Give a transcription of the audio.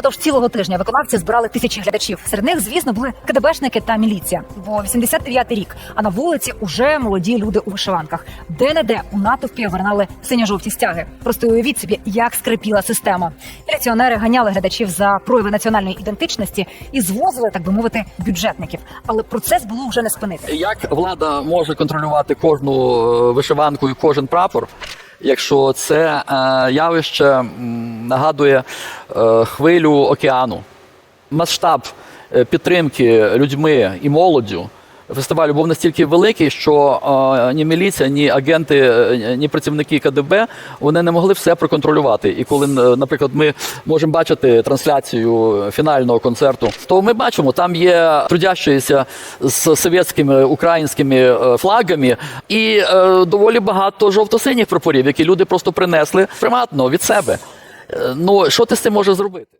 Упродовж цілого тижня виконавці збирали тисячі глядачів. Серед них, звісно, були КДБшники та міліція. Бо 89-й рік, а на вулиці уже молоді люди у вишиванках. Де не де у натовпі вирнали синьо-жовті стяги. Просто уявіть собі, як скрипіла система. Міліціонери ганяли глядачів за прояви національної ідентичності і звозили, так би мовити, бюджетників. Але процес було вже не спинити. Як влада може контролювати кожну е, вишиванку і кожен прапор, якщо це е, явище нагадує е, хвилю океану? Масштаб е, підтримки людьми і молоддю фестивалю був настільки великий, що е, ні міліція, ні агенти, ні працівники КДБ вони не могли все проконтролювати. І коли, наприклад, ми можемо бачити трансляцію фінального концерту, то ми бачимо, там є трудящиеся з совєтськими українськими флагами, і доволі багато жовто-синіх прапорів, які люди просто принесли приватно від себе. Е, Ну що ти з цим можеш зробити?